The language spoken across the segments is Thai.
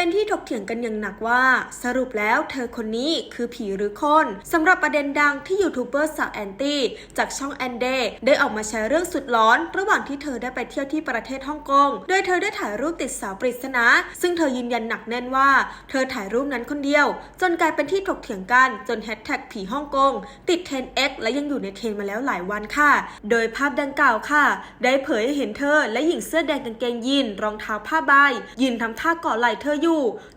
เป็นที่ถกเถียงกันอย่างหนักว่า สรุปแล้วเธอคนนี้คือผีหรือคนสำหรับประเด็นดังที่ยูทูบเบอร์สาวแอนตี้จากช่องแอนเดได้ออกมาแชร์เรื่องสุดร้อน ระหว่างที่เธอได้ไปเที่ยวที่ประเทศฮ่องกงโดยเธอได้ถ่ายรูปติดสาวปริศนา ซึ่งเธอยืนยันหนักแน่นว่า เธอถ่ายรูปนั้นคนเดียว จนกลายเป็นที่ถกเถียงกันจนแฮชแท็กผีฮ่องกงติดเทรน X และยังอยู่ในเทรนมาแล้วหลายวันค่ะ โดยภาพดังกล่าวค่ะ ได้เผยให้เห็นเธอและหญิงเสื้อแดงกางเกงยีนรองเท้าผ้าใบยืนทำท่าเกาะไหล่เธออยู่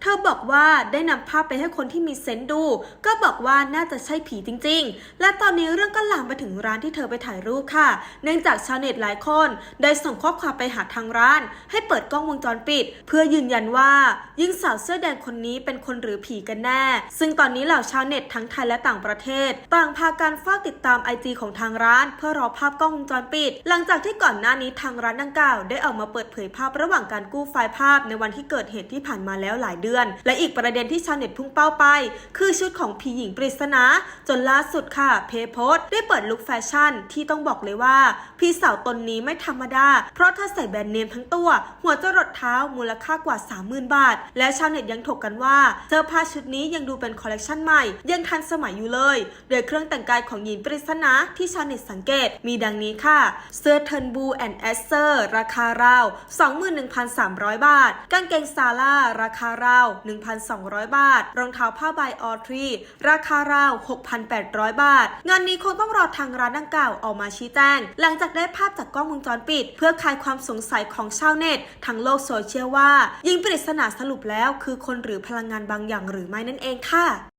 เธอบอกว่าได้นำภาพไปให้คนที่มีเซนส์ดู ก็บอกว่าน่าจะใช่ผีจริง ๆ และตอนนี้เรื่องก็ลามไปถึงร้านที่เธอไปถ่ายรูปค่ะ เนื่องจากชาวเน็ตหลายคนได้ส่งข้อความไปหาทางร้าน ให้เปิดกล้องวงจรปิด เพื่อยืนยันว่าหญิงสาวเสื้อแดงคนนี้เป็นคนหรือผีกันแน่ ซึ่งตอนนี้เหล่าชาวเน็ตทั้งไทยและต่างประเทศ ต่างพากันเฝ้าติดตามไอจีของทางร้าน เพื่อรอภาพกล้องวงจรปิด หลังจากที่ก่อนหน้านี้ทางร้านดังกล่าว ได้ออกมาเปิดเผยภาพระหว่างการกู้ไฟล์ภาพในวันที่เกิดเหตุที่ผ่านมาแล้วหลายเดือน และอีกประเด็นที่ชาวเน็ตพุ่งเป้าไป คือชุดของผีหญิงปริศนาจนล่าสุดค่ะ เพโพสได้เปิดลุคแฟชั่นที่ต้องบอกเลยว่า พี่สาวตนนี้ไม่ธรรมดา เพราะเธอใส่แบรนด์เนมทั้งตัว หัวจรดเท้ามูลค่ากว่า 30,000 บาท และชาวเน็ตยังถกกันว่าเสื้อผ้าชุดนี้ยังดูเป็นคอลเลกชันใหม่ ยังทันสมัยอยู่เลย โดยเครื่องแต่งกายของหญิงปริศนาที่ชาวเน็ตสังเกตมีดังนี้ค่ะ เสื้อเทิร์นบูแอนด์แอสเซอร์ราคาราว 21,300 บาท กางเกงซาร่าราคาราว 1,200 บาท รองเท้าผ้าใบออทรีราคาราว 6,800 บาท งานนี้คงต้องรอทางร้านดังกล่าวออกมาชี้แจง หลังจากได้ภาพจากกล้องวงจรปิด เพื่อคลายความสงสัยของชาวเน็ตทั้งโลกโซเชียลว่ายิงปริศนาสรุปแล้วคือคนหรือพลังงานบางอย่างหรือไม่นั่นเองค่ะ